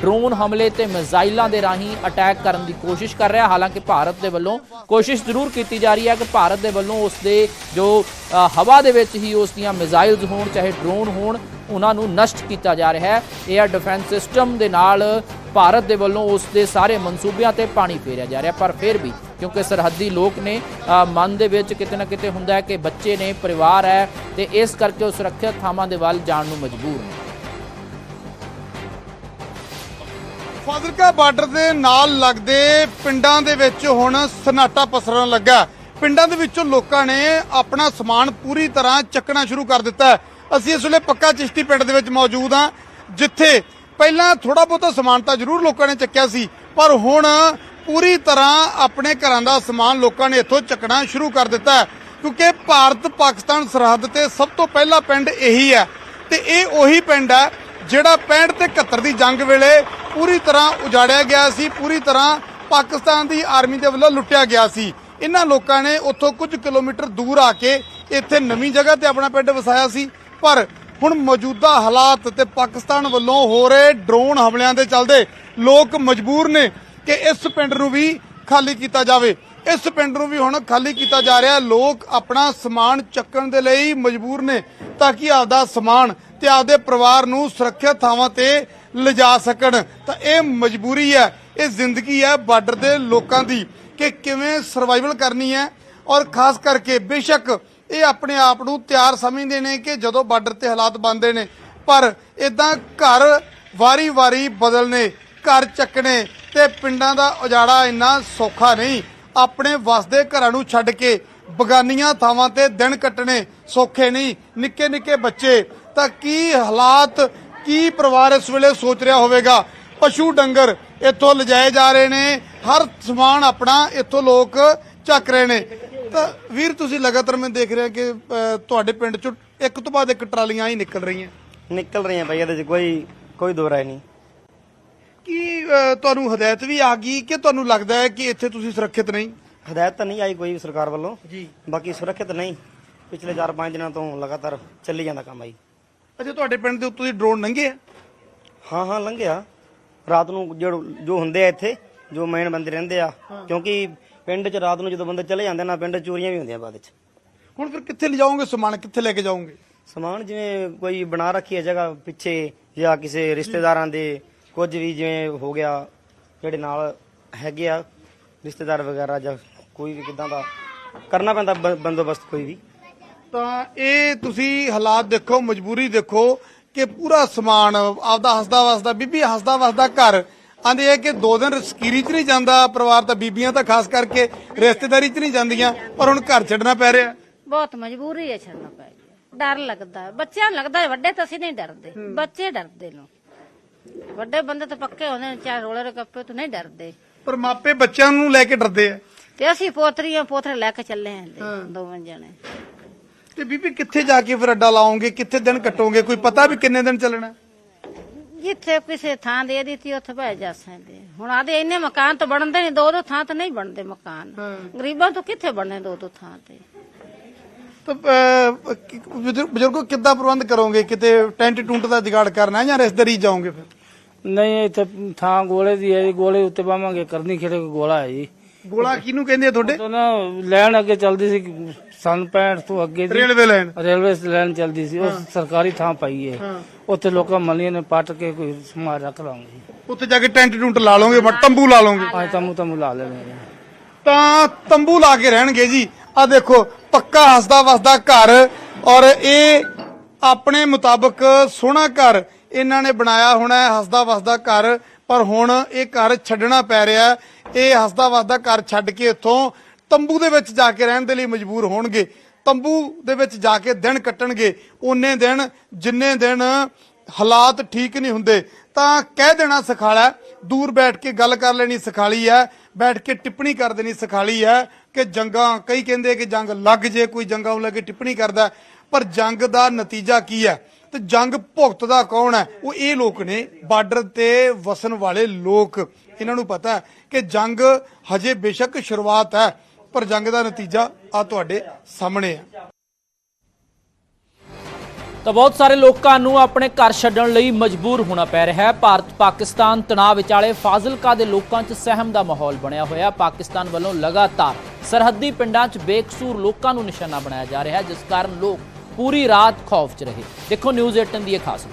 ਡਰੋਨ ਹਮਲੇ ਤੇ ਮਿਜ਼ਾਈਲਾਂ ਦੇ ਰਾਹੀਂ ਅਟੈਕ ਕਰਨ ਦੀ ਕੋਸ਼ਿਸ਼ ਕਰ ਰਿਹਾ। ਹਾਲਾਂਕਿ ਭਾਰਤ ਦੇ ਵੱਲੋਂ ਕੋਸ਼ਿਸ਼ ਜ਼ਰੂਰ ਕੀਤੀ ਜਾ ਰਹੀ ਹੈ ਕਿ ਭਾਰਤ ਦੇ ਵੱਲੋਂ ਉਸ ਦੇ ਜੋ ਹਵਾ ਦੇ ਵਿੱਚ ਹੀ ਉਸ ਦੀਆਂ ਮਿਜ਼ਾਈਲਸ ਹੋਣ, ਚਾਹੇ ਡਰੋਨ ਹੋਣ, ਉਹਨਾਂ ਨੂੰ ਨਸ਼ਟ ਕੀਤਾ ਜਾ ਰਿਹਾ ਹੈ। 에ਅਰ ਡਿਫੈਂਸ ਸਿਸਟਮ ਦੇ ਨਾਲ ਭਾਰਤ ਦੇ ਵੱਲੋਂ ਉਸ ਦੇ ਸਾਰੇ ਮਨਸੂਬਿਆਂ ਤੇ ਪਾਣੀ ਫੇਰਿਆ ਜਾ ਰਿਹਾ। ਪਰ ਫਿਰ ਵੀ ਕਿਉਂਕਿ ਸਰਹੱਦੀ ਲੋਕ ਨੇ ਮਨ ਦੇ ਵਿੱਚ ਕਿਤੇ ਨਾ ਕਿਤੇ ਹੁੰਦਾ ਹੈ ਕਿ ਬੱਚੇ ਨੇ, ਪਰਿਵਾਰ ਹੈ ਤੇ ਇਸ ਕਰਕੇ ਉਹ ਸੁਰੱਖਿਅਤ ਥਾਵਾਂ ਦੇ ਵੱਲ ਜਾਣ ਨੂੰ ਮਜਬੂਰ ਨੇ। ਫਾਜ਼ਿਲਕਾ ਬਾਰਡਰ ਦੇ ਨਾਲ ਲੱਗਦੇ ਪਿੰਡਾਂ ਦੇ ਵਿੱਚ ਹੁਣ ਸਨਾਟਾ ਪਸਰਨ ਲੱਗਾ। ਪਿੰਡਾਂ ਦੇ ਵਿੱਚੋਂ ਲੋਕਾਂ ਨੇ ਆਪਣਾ ਸਮਾਨ ਪੂਰੀ ਤਰ੍ਹਾਂ ਚੱਕਣਾ ਸ਼ੁਰੂ ਕਰ ਦਿੱਤਾ ਅਸੀਂ ਇਸ ਵੇਲੇ ਪੱਕਾ ਚਿਸ਼ਤੀ ਪਿੰਡ ਦੇ ਵਿੱਚ ਮੌਜੂਦ ਹਾਂ, ਜਿੱਥੇ ਪਹਿਲਾਂ ਥੋੜਾ ਬਹੁਤਾ ਸਮਾਨ ਤਾਂ ਜ਼ਰੂਰ ਲੋਕਾਂ ਨੇ ਚੱਕਿਆ ਸੀ, ਪਰ ਹੁਣ ਪੂਰੀ ਤਰ੍ਹਾਂ ਆਪਣੇ ਘਰਾਂ ਦਾ ਸਮਾਨ ਲੋਕਾਂ ਨੇ ਇੱਥੋਂ ਚੱਕਣਾ ਸ਼ੁਰੂ ਕਰ ਦਿੱਤਾ ਕਿਉਂਕਿ ਭਾਰਤ ਪਾਕਿਸਤਾਨ ਸਰਹੱਦ ਤੇ ਸਭ ਤੋਂ ਪਹਿਲਾ ਪਿੰਡ ਇਹੀ ਹੈ ਤੇ ਇਹ ਉਹੀ ਪਿੰਡ ਹੈ ਜਿਹੜਾ 65 ਤੇ 71 ਦੀ ਜੰਗ ਵੇਲੇ ਪੂਰੀ ਤਰ੍ਹਾਂ ਉਜਾੜਿਆ ਗਿਆ ਸੀ, ਪੂਰੀ ਤਰ੍ਹਾਂ ਪਾਕਿਸਤਾਨ ਦੀ ਆਰਮੀ ਦੇ ਵੱਲੋਂ ਲੁੱਟਿਆ ਗਿਆ ਸੀ। ਇਹਨਾਂ ਲੋਕਾਂ ਨੇ ਉੱਥੋਂ ਕੁਝ ਕਿਲੋਮੀਟਰ ਦੂਰ ਆ ਕੇ ਇੱਥੇ ਨਵੀਂ ਜਗ੍ਹਾ ਤੇ ਆਪਣਾ ਪਿੰਡ ਵਸਾਇਆ ਸੀ। ਪਰ ਹੁਣ ਮੌਜੂਦਾ ਹਾਲਾਤ ਤੇ ਪਾਕਿਸਤਾਨ ਵੱਲੋਂ ਹੋ ਰਹੇ ਡਰੋਨ ਹਮਲਿਆਂ ਦੇ ਚੱਲਦੇ ਲੋਕ ਮਜਬੂਰ ਨੇ ਕਿ ਇਸ ਪਿੰਡ ਨੂੰ ਵੀ ਖਾਲੀ ਕੀਤਾ ਜਾਵੇ। ਇਸ ਪਿੰਡ ਨੂੰ ਵੀ ਹੁਣ ਖਾਲੀ ਕੀਤਾ ਜਾ ਰਿਹਾ। ਲੋਕ ਆਪਣਾ ਸਮਾਨ ਚੱਕਣ ਦੇ ਲਈ ਮਜਬੂਰ ਨੇ ਤਾਂ ਕਿ ਆਪਦਾ ਸਮਾਨ ਤੇ ਆਪਦੇ ਪਰਿਵਾਰ ਨੂੰ ਸੁਰੱਖਿਅਤ ਥਾਵਾਂ ਤੇ ਲਿਜਾ ਸਕਣ। ਤਾਂ ਇਹ ਮਜਬੂਰੀ ਹੈ, ਇਹ ਜ਼ਿੰਦਗੀ ਹੈ ਬਾਰਡਰ ਦੇ ਲੋਕਾਂ ਦੀ ਕਿ ਕਿਵੇਂ ਸਰਵਾਈਵਲ ਕਰਨੀ ਹੈ। ਔਰ ਖਾਸ ਕਰਕੇ ਬੇਸ਼ੱਕ ਇਹ ਆਪਣੇ ਆਪ ਨੂੰ ਤਿਆਰ ਸਮਝਦੇ ਨੇ ਕਿ ਜਦੋਂ ਬਾਰਡਰ ਤੇ ਹਾਲਾਤ ਬਣਦੇ ਨੇ, ਪਰ ਇਦਾਂ ਘਰ ਵਾਰੀ-ਵਾਰੀ ਬਦਲਨੇ, ਘਰ ਚੱਕਣੇ ਤੇ ਪਿੰਡਾਂ ਦਾ ਉਜਾੜਾ ਇੰਨਾ ਸੌਖਾ ਨਹੀਂ। ਆਪਣੇ ਵਸਦੇ ਘਰਾਂ ਨੂੰ ਛੱਡ ਕੇ ਬਗਾਨੀਆਂ ਥਾਵਾਂ ਤੇ ਦਿਨ ਕੱਟਣੇ ਸੌਖੇ ਨਹੀਂ। ਨਿੱਕੇ ਨਿੱਕੇ ਬੱਚੇ, ਤਾਂ ਕੀ ਹਾਲਾਤ ਕੀ ਪਰਿਵਾਰ ਇਸ ਵੇਲੇ ਸੋਚ ਰਿਹਾ ਹੋਵੇਗਾ? ਪਸ਼ੂ ਡੰਗਰ ਇੱਥੋਂ ਲਿਜਾਏ ਜਾ ਰਹੇ ਨੇ ਹਰ ਸਮਾਨ ਆਪਣਾ ਇੱਥੋਂ ਲੋਕ ਚੱਕ ਰਹੇ ਨੇ। ਤਾਂ ਵੀਰ ਤੁਸੀਂ ਲਗਾਤਾਰ ਮੈਂ ਦੇਖ ਰਿਹਾ ਕਿ ਤੁਹਾਡੇ ਪਿੰਡ ਚੋਂ ਇੱਕ ਤੋਂ ਬਾਅਦ ਇੱਕ ਟਰਾਲੀਆਂ ਹੀ ਨਿਕਲ ਰਹੀਆਂ। ਨਿਕਲ ਰਹੀਆਂ ਭਾਈ ਇਹਦੇ ਚ ਕੋਈ ਕੋਈ ਦੋ ਰਾਏ ਨਹੀਂ। ਕੀ ਤੁਹਾਨੂੰ ਹਦਾਇਤ ਵੀ ਆ ਗਈ ਕਿ ਤੁਹਾਨੂੰ ਲੱਗਦਾ ਹੈ ਕਿ ਇੱਥੇ ਤੁਸੀਂ ਸੁਰੱਖਿਅਤ ਨਹੀਂ? ਹਦਾਇਤ ਤਾਂ ਨਹੀਂ ਆਈ ਕੋਈ ਸਰਕਾਰ ਵੱਲੋਂ। ਜੀ। ਬਾਕੀ ਸੁਰੱਖਿਅਤ ਨਹੀਂ। ਪਿਛਲੇ 4-5 ਦਿਨਾਂ ਤੋਂ ਲਗਾਤਾਰ ਚੱਲੀ ਜਾਂਦਾ ਕੰਮ ਆਈ ਅੱਛਾ ਤੁਹਾਡੇ ਪਿੰਡ ਦੇ ਉੱਤੋਂ ਦੀ ਡਰੋਨ ਲੰਘੇ ਆ? ਹਾਂ ਹਾਂ ਲੰਘਿਆ ਰਾਤ ਨੂੰ ਜੋ ਜੋ ਹੁੰਦੇ ਆ ਇੱਥੇ ਜੋ ਮੇਨ ਬੰਦੇ ਰਹਿੰਦੇ ਆ ਕਿਉਂਕਿ ਪਿੰਡ 'ਚ ਰਾਤ ਨੂੰ ਜਦੋਂ ਬੰਦੇ ਚਲੇ ਜਾਂਦੇ ਨਾ ਪਿੰਡ 'ਚ ਚੋਰੀਆਂ ਵੀ ਹੁੰਦੀਆਂ ਬਾਅਦ ਵਿੱਚ ਹੁਣ ਫਿਰ ਕਿੱਥੇ ਲਿਜਾਓਗੇ ਸਮਾਨ? ਕਿੱਥੇ ਲੈ ਕੇ ਜਾਓਗੇ? ਸਮਾਨ ਜਿਵੇਂ ਕੋਈ ਬਣਾ ਰੱਖੀ ਹੈ ਜਗ੍ਹਾ ਪਿੱਛੇ ਜਾਂ ਕਿਸੇ ਰਿਸ਼ਤੇਦਾਰਾਂ ਦੇ ਕੁਝ ਵੀ ਜਿਵੇਂ ਹੋ ਗਿਆ ਜਿਹੜੇ ਨਾਲ ਹੈਗੇ ਆ ਰਿਸ਼ਤੇਦਾਰ ਵਗੈਰਾ ਜਾਂ ਕੋਈ ਵੀ ਕਿਦਾਂ ਦਾ ਕਰਨਾ ਪੈਂਦਾ ਬ- ਬੰਦੋਬਸਤ ਕੋਈ ਵੀ। ਤਾਂ ਇਹ ਤੁਸੀਂ ਹਾਲਾਤ ਦੇਖੋ ਮਜਬੂਰੀ ਦੇਖੋ ਕਿ ਪੂਰਾ ਸਮਾਨ ਆਪਦਾ ਹੱਸਦਾ ਵਸਦਾ ਬੀਬੀ ਹੱਸਦਾ ਵਸਦਾ ਘਰ। ਆਂਦੇ ਆ ਕਿ ਦੋ ਦਿਨ ਸਕੀਰੀ 'ਚ ਨਹੀਂ ਜਾਂਦਾ ਪਰਿਵਾਰ ਤਾਂ ਬੀਬੀਆਂ ਤਾਂ ਖਾਸ ਕਰਕੇ ਰਿਸ਼ਤੇਦਾਰੀ 'ਚ ਨਹੀਂ ਜਾਂਦੀਆਂ ਪਰ ਹੁਣ ਘਰ ਛੱਡਣਾ ਪੈ ਰਿਹਾ। ਬਹੁਤ ਮਜਬੂਰੀ ਹੈ ਛੱਡਣਾ ਪੈ ਗਿਆ। ਡਰ ਲੱਗਦਾ। ਬੱਚਿਆਂ ਨੂੰ ਲੱਗਦਾ ਵੱਡੇ ਤਾਂ ਅਸੀਂ ਨਹੀਂ ਡਰਦੇ। ਬੱਚੇ ਡਰਦੇ ਨੇ। ਵੱਡੇ ਬੰਦੇ ਤਾਂ ਪੱਕੇ ਹੁੰਦੇ ਨੇ ਚਾਹੇ ਰੋਲੇ ਕੱਪੇ ਤੋਂ ਨਹੀਂ ਡਰਦੇ। ਪਰ ਮਾਪੇ ਬੱਚਿਆਂ ਨੂੰ ਲੈ ਕੇ ਡਰਦੇ ਆ। ਤੇ ਅਸੀਂ ਪੋਤਰੀਆਂ ਪੋਤਰੇ ਲੈ ਕੇ ਚੱਲੇ ਆਂ ਦੋਵੇਂ ਜਣੇ। ਤੇ ਬੀਬੀ ਕਿੱਥੇ ਜਾ ਕੇ ਫਿਰ ਅੱਡਾ ਲਾਓਗੇ? ਕਿੱਥੇ ਦਿਨ ਕੱਟੋਗੇ? ਕੋਈ ਪਤਾ ਵੀ ਕਿੰਨੇ ਦਿਨ ਚੱਲਣਾ? ਜਿੱਥੇ ਕਿਸੇ ਥਾਂ ਦੇ ਦਿੱਤੀ ਉੱਥੇ ਬਹਿ ਜਾ ਸਕਦੇ ਹੁਣ ਆਦੇ ਇੰਨੇ ਮਕਾਨ ਤਾਂ ਬਣਦੇ ਨਹੀਂ ਦੋ ਦੋ ਥਾਂ ਤਾਂ ਨਹੀਂ ਬਣਦੇ ਮਕਾਨ। ਗਰੀਬਾਂ ਤੋਂ ਕਿੱਥੇ ਬਣਨੇ ਦੋ ਦੋ ਥਾਂ ਤੇ? ਤਾਂ ਅਹ, ਕਿ- ਬਜ਼ੁਰਗ- ਬਜ਼ੁਰਗੋ ਕਿੱਦਾਂ ਪ੍ਰਬੰਧ ਕਰੋਗੇ? ਕਿਤੇ ਟੈਂਟ ਟੁੰਟ ਦਾ ਜੁਗਾੜ ਕਰਨਾ ਜਾਂ ਰਿਸ਼ਤੇਦਾਰੀ ਜਾਓਗੇ ਫਿਰ? ਨਹੀਂ ਇੱਥੇ ਥਾਂ ਗੋਲੇ ਦੀ ਹੈ ਜੀ ਗੋਲੇ ਉੱਤੇ ਪਾਵਾਂਗੇ ਕਰਨੀ ਖੇੜੇ ਕੋ ਗੋਲਾ ਹੈ ਜੀ। ਗੋਲਾ ਕਿਹਨੂੰ ਕਹਿੰਦੇ ਆ ਤੁਹਾਡੇ? ਤੋਂ ਨਾ ਲੈਣ ਅੱਗੇ ਚੱਲਦੀ ਸੀ ਸਨ 65 ਤੋਂ ਅੱਗੇ ਦੀ ਰੇਲਵੇ ਲਾਈਨ। ਰੇਲਵੇ ਲਾਈਨ ਚੱਲਦੀ ਸੀ ਉਹ ਸਰਕਾਰੀ ਥਾਂ ਪਾਈ ਹੈ। ਉੱਥੇ ਲੋਕਾਂ ਮੱਲੀਆਂ ਨੇ ਪੱਟ ਕੇ ਕੋਈ ਸਮਾਨ ਰੱਖ ਲਾਂਗੇ ਉੱਥੇ ਜਾ ਕੇ ਟੈਂਟ ਟੁੰਟ ਲਾ ਲਓਗੇ ਮ- ਤੰਬੂ ਲਾ ਲਓਗੇ। ਅੱਜ ਤਮੂ ਤਮੂ ਲਾ ਲੈਣੇ ਤਾਂ ਤੰਬੂ ਲਾ ਕੇ ਰਹਿਣਗੇ ਜੀ। ਆ ਦੇਖੋ ਪੱਕਾ ਹੱਸਦਾ ਵਸਦਾ ਘਰ ਔਰ ਇਹ ਆਪਣੇ ਮੁਤਾਬਕ ਸੋਹਣਾ ਘਰ ਇਹਨਾਂ ਨੇ ਬਣਾਇਆ ਹੋਣਾ ਹੈ ਹੱਸਦਾ ਵਸਦਾ ਘਰ। ਪਰ ਹੁਣ ਇਹ ਘਰ ਛੱਡਣਾ ਪੈ ਰਿਹਾ ਹੈ। ਇਹ ਹੱਸਦਾ ਵਸਦਾ ਘਰ ਛੱਡ ਕੇ ਇੱਥੋਂ ਤੰਬੂ ਦੇ ਵਿੱਚ ਜਾ ਕੇ ਰਹਿਣ ਦੇ ਲਈ ਮਜਬੂਰ ਹੋਣਗੇ। ਤੰਬੂ ਦੇ ਵਿੱਚ ਜਾ ਕੇ ਦਿਨ ਕੱਟਣਗੇ। ਉਹਨੇ ਦਿਨ ਜਿੰਨੇ ਦਿਨ ਹਾਲਾਤ ਠੀਕ ਨਹੀਂ ਹੁੰਦੇ, ਤਾਂ ਕਹਿ ਦੇਣਾ ਸਿਖਾਲਾ, ਦੂਰ ਬੈਠ ਕੇ ਗੱਲ ਕਰ ਲੈਣੀ ਸਿਖਾਲੀ ਹੈ, ਬੈਠ ਕੇ ਟਿੱਪਣੀ ਕਰ ਦੇਣੀ ਸਿਖਾਲੀ ਹੈ ਕਿ ਜੰਗਾਂ, ਕਈ ਕਹਿੰਦੇ ਕਿ ਜੰਗ ਲੱਗ ਜੇ, ਕੋਈ ਜੰਗਾਂ ਨੂੰ ਲੈ ਕੇ ਟਿੱਪਣੀ ਕਰਦਾ ਪਰ ਜੰਗ ਦਾ ਨਤੀਜਾ ਕੀ ਹੈ? ਤੇ ਜੰਗ ਭੁਗਤਦਾ ਕੌਣ ਹੈ? ਉਹ ਇਹ ਲੋਕ ਨੇ, ਬਾਰਡਰ ਤੇ ਵਸਣ ਵਾਲੇ ਲੋਕ। ਇਹਨਾਂ ਨੂੰ ਪਤਾ ਹੈ ਕਿ ਜੰਗ ਹਜੇ ਬੇਸ਼ੱਕ ਸ਼ੁਰੂਆਤ ਹੈ। ਪਰ ਜੰਗ ਦਾ ਨਤੀਜਾ ਆ ਤੁਹਾਡੇ ਸਾਹਮਣੇ ਹੈ ਤਾਂ ਬਹੁਤ ਸਾਰੇ ਲੋਕਾਂ ਨੂੰ ਆਪਣੇ ਘਰ ਛੱਡਣ ਲਈ ਮਜਬੂਰ ਹੋਣਾ ਪੈ ਰਿਹਾ ਹੈ। ਭਾਰਤ ਪਾਕਿਸਤਾਨ ਤਣਾਅ ਵਿਚਾਲੇ ਫਾਜ਼ਿਲਕਾ ਦੇ ਲੋਕਾਂ 'ਚ ਸਹਿਮ ਦਾ ਮਾਹੌਲ ਬਣਿਆ ਹੋਇਆ। ਪਾਕਿਸਤਾਨ ਵੱਲੋਂ ਲਗਾਤਾਰ ਸਰਹੱਦੀ ਪਿੰਡਾਂ 'ਚ ਬੇਕਸੂਰ ਲੋਕਾਂ ਨੂੰ ਨਿਸ਼ਾਨਾ ਬਣਾਇਆ ਜਾ ਰਿਹਾ ਹੈ, ਜਿਸ ਕਾਰਨ ਲੋਕ ਪੂਰੀ ਰਾਤ ਖੌਫ 'ਚ ਰਹੇ। ਦੇਖੋ ਨਿਊਜ਼ 18 ਦੀ ਇਹ ਖਾਸ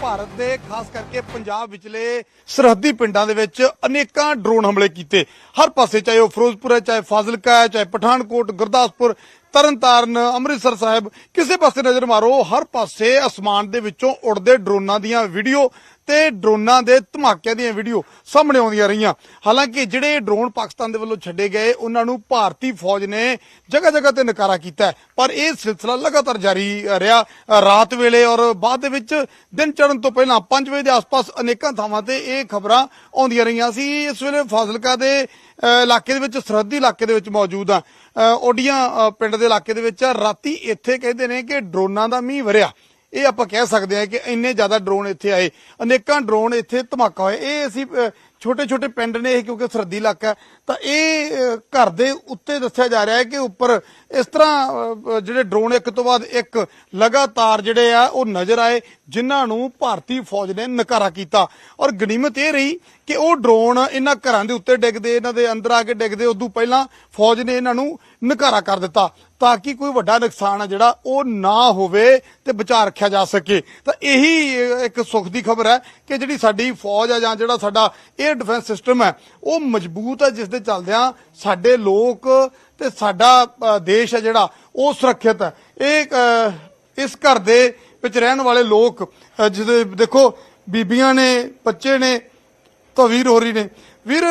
ਭਾਰਤ ਦੇ, ਖਾਸ ਕਰਕੇ ਪੰਜਾਬ ਵਿਚਲੇ ਸਰਹੱਦੀ ਪਿੰਡਾਂ ਦੇ ਵਿੱਚ ਅਨੇਕਾਂ ਡਰੋਨ ਹਮਲੇ ਕੀਤੇ। ਹਰ ਪਾਸੇ ਚਾਹੇ ਉਹ ਫਿਰੋਜ਼ਪੁਰ ਹੈ, ਚਾਹੇ ਫਾਜ਼ਿਲਕਾ ਹੈ, ਚਾਹੇ ਪਠਾਨਕੋਟ, ਗੁਰਦਾਸਪੁਰ ਤਰਨਤਾਰਨ ਅੰਮ੍ਰਿਤਸਰ ਸਾਹਿਬ ਕਿਸੇ ਪਾਸੇ ਨਜ਼ਰ ਮਾਰੋ ਹਰ ਪਾਸੇ ਅਸਮਾਨ ਦੇ ਵਿੱਚੋਂ ਉੜਦੇ ਡਰੋਨਾਂ ਦੀਆਂ ਵੀਡੀਓ ਤੇ ਡਰੋਨਾਂ ਦੇ ਧਮਾਕਿਆਂ ਦੀਆਂ ਵੀਡੀਓ ਸਾਹਮਣੇ ਆਉਂਦੀਆਂ ਰਹੀਆਂ। ਹਾਲਾਂਕਿ ਜਿਹੜੇ ਡਰੋਨ ਪਾਕਿਸਤਾਨ ਦੇ ਵੱਲੋਂ ਛੱਡੇ ਗਏ ਉਹਨਾਂ ਨੂੰ ਭਾਰਤੀ ਫੌਜ ਨੇ ਜਗ੍ਹਾ ਜਗ੍ਹਾ ਤੇ ਨਕਾਰਾ ਕੀਤਾ ਪਰ ਇਹ ਸਿਲਸਿਲਾ ਲਗਾਤਾਰ ਜਾਰੀ ਰਿਹਾ। ਰਾਤ ਵੇਲੇ ਔਰ ਬਾਅਦ ਦੇ ਵਿੱਚ ਦਿਨ ਚੜਨ ਤੋਂ ਪਹਿਲਾਂ 5 ਵਜੇ ਦੇ ਆਸ-ਪਾਸ ਅਨੇਕਾਂ ਥਾਵਾਂ ਤੇ ਇਹ ਖਬਰਾਂ ਆਉਂਦੀਆਂ ਰਹੀਆਂ ਸੀ। ਇਸ ਵੇਲੇ ਫਾਜ਼ਿਲਕਾ ਦੇ ਇਲਾਕੇ ਦੇ ਵਿੱਚ ਸਰਹੱਦੀ ਇਲਾਕੇ ਦੇ ਵਿੱਚ ਮੌਜੂਦ ਆ ਅ, ਓਡੀਆਂ ਪਿੰਡ ਦੇ ਇਲਾਕੇ ਦੇ ਵਿੱਚ ਰਾਤੀ ਇੱਥੇ ਕਹਿੰਦੇ ਨੇ ਕਿ ਡਰੋਨਾਂ ਦਾ ਮੀਂਹ ਵਰਿਆ। ਇਹ ਆਪਾਂ ਕਹਿ ਸਕਦੇ ਹਾਂ ਕਿ ਇੰਨੇ ਜ਼ਿਆਦਾ ਡਰੋਨ ਇੱਥੇ ਆਏ। ਅਨੇਕਾਂ ਡਰੋਨ ਇੱਥੇ ਧਮਾਕਾ ਹੋਇਆ। ਇਹ ਅਸੀਂ ਛੋਟੇ ਛੋਟੇ ਪਿੰਡ ਨੇ ਇਹ ਕਿਉਂਕਿ ਸਰਦੀ ਇਲਾਕਾ ਤਾਂ ਇਹ ਘਰ ਦੇ ਉੱਤੇ ਦੱਸਿਆ ਜਾ ਰਿਹਾ ਹੈ ਕਿ ਉੱਪਰ ਇਸ ਤਰ੍ਹਾਂ ਜਿਹੜੇ ਡਰੋਨ ਇੱਕ ਤੋਂ ਬਾਅਦ ਇੱਕ ਲਗਾਤਾਰ ਜਿਹੜੇ ਆ, ਉਹ ਨਜ਼ਰ ਆਏ, ਜਿਨ੍ਹਾਂ ਨੂੰ ਭਾਰਤੀ ਫੌਜ ਨੇ ਨਕਾਰਾ ਕੀਤਾ। ਔਰ ਗਨੀਮਤ ਇਹ ਰਹੀ ਕਿ ਉਹ ਡਰੋਨ ਇਹਨਾਂ ਘਰਾਂ ਦੇ ਉੱਤੇ ਡਿੱਗਦੇ, ਇਹਨਾਂ ਦੇ ਅੰਦਰ ਆ ਕੇ ਡਿੱਗਦੇ, ਉਦੋਂ ਪਹਿਲਾਂ ਫੌਜ ਨੇ ਇਹਨਾਂ ਨੂੰ ਨਕਾਰਾ ਕਰ ਦਿੱਤਾ ਤਾਂ ਕਿ ਕੋਈ ਵੱਡਾ ਨੁਕਸਾਨ ਆ ਜਿਹੜਾ ਉਹ ਨਾ ਹੋਵੇ ਤੇ ਬਚਾ ਰੱਖਿਆ ਜਾ ਸਕੇ। ਤਾਂ ਇਹੀ ਇੱਕ ਸੁੱਖ ਦੀ ਖਬਰ ਹੈ ਕਿ ਜਿਹੜੀ ਸਾਡੀ ਫੌਜ ਹੈ ਜਾਂ ਜਿਹੜਾ ਸਾਡਾ 에ਅਰ ਡਿਫੈਂਸ ਸਿਸਟਮ ਹੈ, ਉਹ ਮਜ਼ਬੂਤ ਹੈ, ਜਿਸ ਦੇ ਚੱਲਦਿਆਂ ਸਾਡੇ ਲੋਕ ਤੇ ਸਾਡਾ ਦੇਸ਼ ਹੈ ਜਿਹੜਾ ਉਹ ਸੁਰੱਖਿਅਤ ਹੈ। ਇਹ ਇਸ ਘਰ ਦੇ ਵਿੱਚ ਰਹਿਣ ਵਾਲੇ ਲੋਕ ਜਿਹਦੇ ਦੇਖੋ ਬੀਬੀਆਂ ਨੇ ਬੱਚੇ ਨੇ ਤਾਂ ਵੀਰ ਹੋਰੀ ਨੇ। ਵੀਰ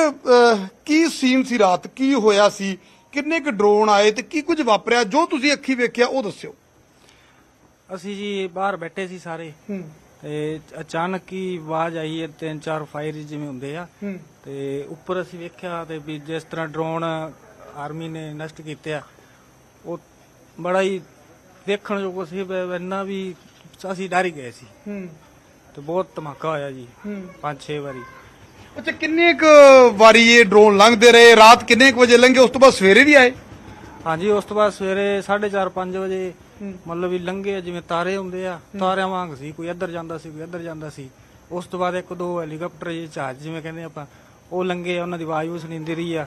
ਕੀ ਸੀਨ ਸੀ ਰਾਤ? ਕੀ ਹੋਇਆ ਸੀ? ਕਿੰਨੇ ਕੁ ਡਰੋਨ ਆਏ ਤੇ ਕੀ ਕੁਝ ਵਾਪਰਿਆ? ਜੋ ਤੁਸੀਂ ਅੱਖੀ ਵੇਖਿਆ ਉਹ ਦੱਸਿਓ। ਅਸੀਂ ਜੀ ਬਾਹਰ ਬੈਠੇ ਸੀ ਸਾਰੇ। ਤੇ ਅਚਾਨਕ ਹੀ ਆਵਾਜ਼ ਆਈ ਹੈ ਤਿੰਨ ਚਾਰ ਫਾਇਰ ਜਿਵੇਂ ਹੁੰਦੇ ਆ। ਤੇ ਉੱਪਰ ਅਸੀਂ ਵੇਖਿਆ ਤੇ ਵੀ ਜਿਸ ਤਰ੍ਹਾਂ ਡਰੋਨ ਆਰਮੀ ਨੇ ਨਸ਼ਟ ਕੀਤੇ ਆ ਉਹ ਬੜਾ ਹੀ ਦੇਖਣ ਯੋਗ ਸੀ ਵੀ ਇੰਨਾ ਵੀ ਅਸੀਂ ਡਰ ਹੀ ਗਏ ਸੀ। ਤੇ ਬਹੁਤ ਧਮਾਕਾ ਹੋਇਆ ਜੀ ਪੰਜ ਛੇ ਵਾਰੀ। ਅੱਛਾ ਕਿੰਨੇ ਕੁ ਵਾਰੀ ਇਹ ਡਰੋਨ ਲੰਘਦੇ ਰਹੇ? ਰਾਤ ਕਿੰਨੇ ਕੁ ਵਜੇ ਲੰਘੇ? ਉਸ ਤੋਂ ਬਾਅਦ ਸਵੇਰੇ ਵੀ ਆਏ? ਹਾਂਜੀ ਉਸ ਤੋਂ ਬਾਅਦ ਸਵੇਰੇ 4:30 5 ਵਜੇ ਮਤਲਬ ਵੀ ਲੰਘੇ ਜਿਵੇਂ ਤਾਰੇ ਹੁੰਦੇ ਆ ਤਾਰਿਆਂ ਵਾਂਗ ਸੀ ਕੋਈ ਇੱਧਰ ਜਾਂਦਾ ਸੀ ਕੋਈ ਇੱਧਰ ਜਾਂਦਾ ਸੀ। ਉਸ ਤੋਂ ਬਾਅਦ ਇੱਕ ਦੋ ਹੈਲੀਕਾਪਟਰ ਜਿਹੇ ਜਹਾਜ਼ ਜਿਵੇਂ ਕਹਿੰਦੇ ਆਪਾਂ ਉਹ ਲੰਘੇ ਉਹਨਾਂ ਦੀ ਆਵਾਜ਼ ਵੀ ਸੁਣੀਂਦੀ ਰਹੀ ਆ।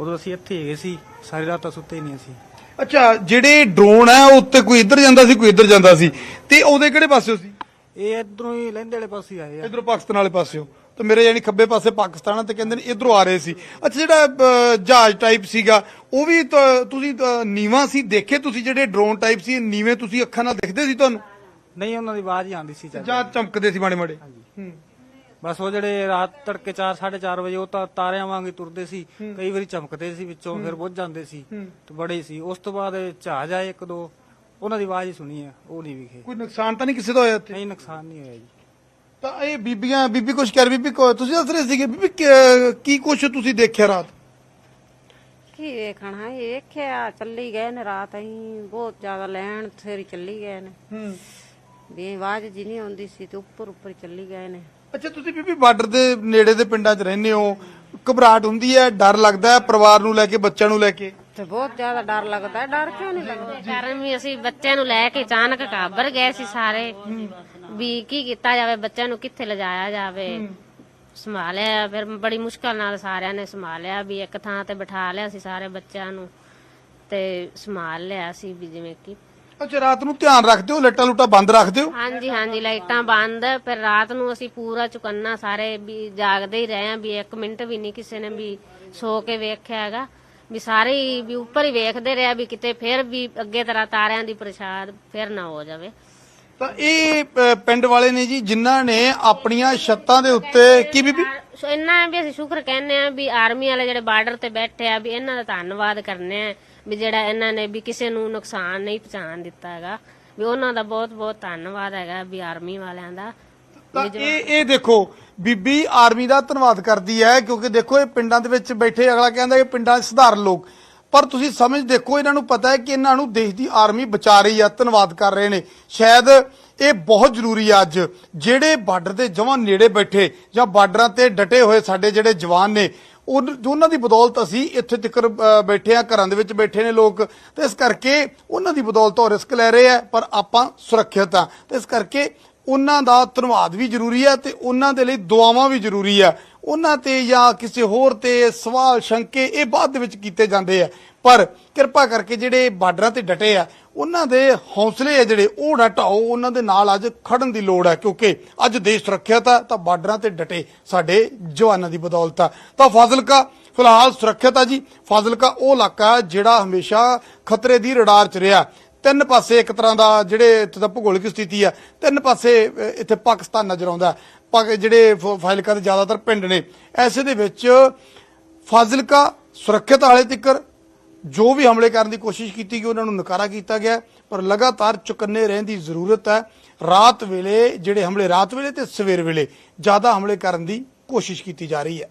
ਉਦੋਂ ਅਸੀਂ ਇੱਥੇ ਹੈਗੇ ਸੀ ਸਾਰੀ ਰਾਤ ਤਾਂ ਸੁੱਤੇ ਹੀ ਨਹੀਂ ਅਸੀਂ। ਅੱਛਾ ਜਿਹੜੇ ਡਰੋਨ ਹੈ ਉਹ ਉੱਤੇ ਕੋਈ ਇੱਧਰ ਜਾਂਦਾ ਸੀ ਕੋਈ ਇੱਧਰ ਜਾਂਦਾ ਸੀ? ਤੇ ਉਹਦੇ ਕਿਹੜੇ ਪਾਸੇ ਸੀ? ਇਹ ਇਧਰੋਂ ਹੀ ਲਹਿੰਦੇ ਵਾਲੇ ਪਾਸੇ ਆਏ ਆ। ਇਧਰੋਂ ਪਾਕਿਸਤਾਨ ਵਾਲੇ ਪਾਸਿਓਂ। ਤੇ ਮੇਰੇ ਯਾਨੀ ਖੱਬੇ ਪਾਸੇ ਪਾਕਿਸਤਾਨ ਆ ਤੇ ਕਹਿੰਦੇ ਨੇ ਇਧਰੋਂ ਆ ਰਹੇ ਸੀ। ਅੱਛਾ ਜਿਹੜਾ ਅਹ, ਜਹਾਜ਼ ਟਾਈਪ ਸੀਗਾ ਉਹ ਵੀ ਤਾਂ ਤੁਸੀਂ ਤਾਂ ਨੀਵਾਂ ਸੀ ਦੇਖੇ ਤੁਸੀਂ ਜਿਹੜੇ ਡਰੋਨ ਟਾਈਪ ਸੀ ਨੀਵੇਂ ਤੁਸੀਂ ਅੱਖਾਂ ਨਾਲ ਦਿਖਦੇ ਸੀ ਤੁਹਾਨੂੰ? ਨਹੀਂ ਉਹਨਾਂ ਦੀ ਆਵਾਜ਼ ਹੀ ਆਉਂਦੀ ਸੀ ਚੱਲ। ਜਾਂ ਚਮਕਦੇ ਸੀ ਮਾੜੇ ਮਾੜੇ? ਹੂੰ। ਬਸ ਉਹ ਜਿਹੜੇ ਰਾਤ ਤੜਕੇ 4 4:30 ਵਜੇ ਉਹ ਤਾਂ ਤਾਰਿਆਂ ਵਾਂਗ ਹੀ ਤੁਰਦੇ ਸੀ। ਕਈ ਵਾਰੀ ਚਮਕਦੇ ਸੀ ਵਿੱਚੋਂ ਫਿਰ ਬੁੱਝ ਜਾਂਦੇ ਸੀ ਤੇ ਬੜੇ ਸੀ। ਉਸ ਤੋਂ ਬਾਅਦ ਜਹਾਜ਼ ਆਏ ਇੱਕ ਦੋ ਉਹਨਾਂ ਦੀ ਆਵਾਜ਼ ਹੀ ਸੁਣੀ ਆ ਉਹ ਨਹੀਂ ਵਿਖੇ। ਕੋਈ ਨੁਕਸਾਨ ਤਾਂ ਨਹੀਂ ਕਿਸੇ ਦਾ ਹੋਇਆ ਇੱਥੇ? ਨਹੀਂ ਨੁਕਸਾਨ ਨਹੀਂ ਹੋਇਆ ਜੀ। ਤਾਂ ਇਹ ਬੀਬੀਆਂ ਬੀਬੀ ਕੁਛ ਕਰ ਬੀਬੀ ਕੋ- ਤੁਸੀਂ ਦੱਸ ਰਹੇ ਸੀਗੇ ਬੀਬੀ ਕੀ- ਕੀ ਕੁਛ ਤੁਸੀਂ ਦੇਖਿਆ ਰਾਤ? ਕੀ ਵੇਖਣਾ ਇਹ ਵੇਖਿਆ ਚੱਲੀ ਗਏ ਨੇ ਰਾਤ ਅਸੀਂ ਬਹੁਤ ਜ਼ਿਆਦਾ ਲੈਣ ਥੇਰੀ ਚੱਲੀ ਗਏ ਨੇ। ਹੂੰ। ਵੀ ਆਵਾਜ਼ ਜੀ ਨਹੀਂ ਆਉਂਦੀ ਸੀ ਤੇ ਉੱਪਰ ਉੱਪਰ ਚੱਲੀ ਗਏ ਨੇ। ਅੱਛਾ ਤੁਸੀਂ ਬੀਬੀ ਬਾਰਡਰ ਦੇ ਨੇੜੇ ਦੇ ਪਿੰਡਾਂ 'ਚ ਰਹਿੰਦੇ ਹੋ। ਘਬਰਾਹਟ ਹੁੰਦੀ ਹੈ ਡਰ ਲੱਗਦਾ ਹੈ ਪਰਿਵਾਰ ਨੂੰ ਲੈ ਕੇ ਬੱਚਿਆਂ ਨੂੰ ਲੈ ਕੇ? ਤੇ ਬਹੁਤ ਜ਼ਿਆਦਾ ਡਰ ਲੱਗਦਾ ਹੈ। ਡਰ ਕਿਉਂ ਨਹੀਂ ਲੱਗਦਾ? ਕਾਰਨ ਵੀ ਅਸੀਂ ਬੱਚਿਆਂ ਨੂੰ ਲੈ ਕੇ ਅਚਾਨਕ ਕਾਬਰ ਗਏ ਸੀ ਸਾਰੇ। ਵੀ ਕੀ ਕੀਤਾ ਜਾਵੇ ਬੱਚਿਆਂ ਨੂੰ ਕਿੱਥੇ ਲਿਜਾਇਆ ਜਾਵੇ। ਸੰਭਾਲਿਆ ਫਿਰ ਬੜੀ ਮੁਸ਼ਕਲ ਨਾਲ ਸਾਰਿਆਂ ਨੇ ਸੰਭਾਲਿਆ ਵੀ ਇੱਕ ਥਾਂ ਤੇ ਬਿਠਾ ਲਿਆ ਸੀ ਸਾਰੇ ਬੱਚਿਆਂ ਨੂੰ ਤੇ ਸੰਭਾਲ ਲਿਆ ਸੀ ਵੀ ਜਿਵੇਂ ਕਿ। ਅੱਛਾ ਰਾਤ ਨੂੰ ਧਿਆਨ ਰੱਖਦੇ ਹੋ? ਲੱਟਾ ਲੁੱਟਾ ਬੰਦ ਰੱਖਦੇ ਹੋ? ਹਾਂਜੀ ਹਾਂਜੀ ਲਾਈਟਾਂ ਬੰਦ। ਫਿਰ ਰਾਤ ਨੂੰ ਅਸੀਂ ਪੂਰਾ ਚੁਕੰਨਾ ਸਾਰੇ ਵੀ ਜਾਗਦੇ ਹੀ ਰਹੇ ਆ ਵੀ ਇੱਕ ਮਿੰਟ ਵੀ ਨਹੀਂ ਕਿਸੇ ਨੇ ਵੀ ਸੋ ਕੇ ਵੇਖਿਆ ਹੈਗਾ। ਵੀ ਸਾਰੇ ਹੀ ਵੀ ਉੱਪਰ ਹੀ ਵੇਖਦੇ ਰਿਹਾ ਵੀ ਕਿਤੇ ਫਿਰ ਵੀ ਅੱਗੇ ਤਰ੍ਹਾਂ ਤਾਰਿਆਂ ਦੀ ਪ੍ਰਸ਼ਾਦ ਫਿਰ ਨਾ ਹੋ ਜਾਵੇ। ਤਾਂ ਇਹ ਅ, ਪਿੰਡ ਵਾਲੇ ਨੇ ਜੀ ਜਿਨ੍ਹਾਂ ਨੇ ਆਪਣੀਆਂ ਛੱਤਾਂ ਦੇ ਉੱਤੇ ਕੀ ਬੀਬੀ? ਸੋ ਇੰਨਾ ਹੈ ਵੀ ਅਸੀਂ ਸ਼ੁਕਰ ਕਹਿੰਦੇ ਆ ਵੀ ਆਰਮੀ ਵਾਲੇ ਜਿਹੜੇ ਬਾਰਡਰ ਤੇ ਬੈਠੇ ਆ ਵੀ ਇਹਨਾਂ ਦਾ ਧੰਨਵਾਦ ਕਰਨੇ ਆ ਵੀ ਜਿਹੜਾ ਇਹਨਾਂ ਨੇ ਵੀ ਕਿਸੇ ਨੂੰ ਨੁਕਸਾਨ ਨਹੀਂ ਪਹੁੰਚਾਉਣ ਦਿੱਤਾ ਹੈਗਾ। ਵੀ ਉਹਨਾਂ ਦਾ ਬਹੁਤ ਬਹੁਤ ਧੰਨਵਾਦ ਹੈਗਾ ਵੀ ਆਰਮੀ ਵਾਲਿਆਂ ਦਾ। ਤਾਂ ਇਹ ਇਹ ਦੇਖੋ ਬੀਬੀ ਆਰਮੀ ਦਾ ਧੰਨਵਾਦ ਕਰਦੀ ਹੈ ਕਿਉਂਕਿ ਦੇਖੋ ਇਹ ਪਿੰਡਾਂ ਦੇ ਵਿੱਚ ਬੈਠੇ ਅਗਲਾ ਕਹਿੰਦਾ ਕਿ ਪਿੰਡਾਂ ਦੇ ਸਧਾਰਨ ਲੋਕ। ਪਰ ਤੁਸੀਂ ਸਮਝ ਦੇਖੋ, ਇਹਨਾਂ ਨੂੰ ਪਤਾ ਹੈ ਕਿ ਇਹਨਾਂ ਨੂੰ ਦੇਸ਼ ਦੀ ਆਰਮੀ ਬਚਾ ਰਹੀ ਆ, ਧੰਨਵਾਦ ਕਰ ਰਹੇ ਨੇ। ਸ਼ਾਇਦ ਇਹ ਬਹੁਤ ਜ਼ਰੂਰੀ ਆ ਅੱਜ, ਜਿਹੜੇ ਬਾਰਡਰ ਦੇ ਜਮਾਂ ਨੇੜੇ ਬੈਠੇ ਜਾਂ ਬਾਰਡਰਾਂ ਤੇ ਡਟੇ ਹੋਏ ਸਾਡੇ ਜਿਹੜੇ ਜਵਾਨ ਨੇ ਉਹਨਾਂ ਦੀ ਬਦੌਲਤ ਅਸੀਂ ਇੱਥੇ ਤੱਕ ਬੈਠੇ ਆ, ਘਰਾਂ ਦੇ ਵਿੱਚ ਬੈਠੇ ਨੇ ਲੋਕ। ਤੇ ਇਸ ਕਰਕੇ ਉਹਨਾਂ ਦੀ ਬਦੌਲਤ ਉਹ ਰਿਸਕ ਲੈ ਰਹੇ ਆ, ਪਰ ਆਪਾਂ ਸੁਰੱਖਿਅਤ ਆ। ਤੇ ਇਸ ਕਰਕੇ ਉਹਨਾਂ ਦਾ ਧੰਨਵਾਦ ਵੀ ਜ਼ਰੂਰੀ ਹੈ ਤੇ ਉਹਨਾਂ ਦੇ ਲਈ ਦੁਆਵਾਂ ਵੀ ਜ਼ਰੂਰੀ ਹੈ। ਉਹਨਾਂ ਤੇ ਜਾਂ ਕਿਸੇ ਹੋਰ ਤੇ ਸਵਾਲ, ਸ਼ੰਕੇ ਇਹ ਬਾਅਦ ਦੇ ਵਿੱਚ ਕੀਤੇ ਜਾਂਦੇ ਆ। ਪਰ ਕਿਰਪਾ ਕਰਕੇ ਜਿਹੜੇ ਬਾਰਡਰਾਂ ਤੇ ਡਟੇ ਆ, ਉਹਨਾਂ ਦੇ ਹੌਸਲੇ ਆ ਜਿਹੜੇ, ਉਹ ਨਾ ਢਾਓ ਉਹਨਾਂ ਦੇ ਨਾਲ ਅੱਜ ਖੜਨ ਦੀ ਲੋੜ ਹੈ। ਕਿਉਂਕਿ ਅੱਜ ਦੇਸ਼ ਸੁਰੱਖਿਅਤ ਆ ਤਾਂ ਬਾਰਡਰਾਂ ਤੇ ਡਟੇ ਸਾਡੇ ਜਵਾਨਾਂ ਦੀ ਬਦੌਲਤ ਆ। ਤਾਂ ਫਾਜ਼ਿਲਕਾ, ਫਿਲਹਾਲ ਸੁਰੱਖਿਅਤ ਆ ਜੀ। ਫਾਜ਼ਿਲਕਾ ਉਹ ਇਲਾਕਾ ਜਿਹੜਾ ਹਮੇਸ਼ਾ ਖਤਰੇ ਦੀ ਰਡਾਰ 'ਚ ਰਿਹਾ। ਤਿੰਨ ਪਾਸੇ ਇੱਕ ਤਰ੍ਹਾਂ ਦਾ ਜਿਹੜੇ ਇੱਥੇ ਦਾ ਭੂਗੋਲਿਕ ਸਥਿਤੀ ਆ, ਤਿੰਨ ਪਾਸੇ ਇੱਥੇ ਪਾਕਿਸਤਾਨ ਨਜ਼ਰ ਆਉਂਦਾ ਹੈ। ਜਿਹੜੇ ਫ- ਫਾਜ਼ਿਲਕਾ ਦੇ ਜ਼ਿਆਦਾਤਰ ਪਿੰਡ ਨੇ, ਐਸੇ ਦੇ ਵਿੱਚ ਫਾਜ਼ਿਲਕਾ ਸੁਰੱਖਿਅਤ ਹਾਲੇ ਤੱਕਰ, ਜੋ ਵੀ ਹਮਲੇ ਕਰਨ ਦੀ ਕੋਸ਼ਿਸ਼ ਕੀਤੀ ਗਈ, ਉਹਨਾਂ ਨੂੰ ਨਕਾਰਾ ਕੀਤਾ ਗਿਆ ਪਰ ਲਗਾਤਾਰ ਚੁਕੰਨੇ ਰਹਿਣ ਦੀ ਜ਼ਰੂਰਤ ਹੈ ਰਾਤ ਵੇਲੇ ਜਿਹੜੇ ਹਮਲੇ, ਰਾਤ ਵੇਲੇ ਤੇ ਸਵੇਰ ਵੇਲੇ ਜ਼ਿਆਦਾ ਹਮਲੇ ਕਰਨ ਦੀ ਕੋਸ਼ਿਸ਼ ਕੀਤੀ ਜਾ ਰਹੀ ਹੈ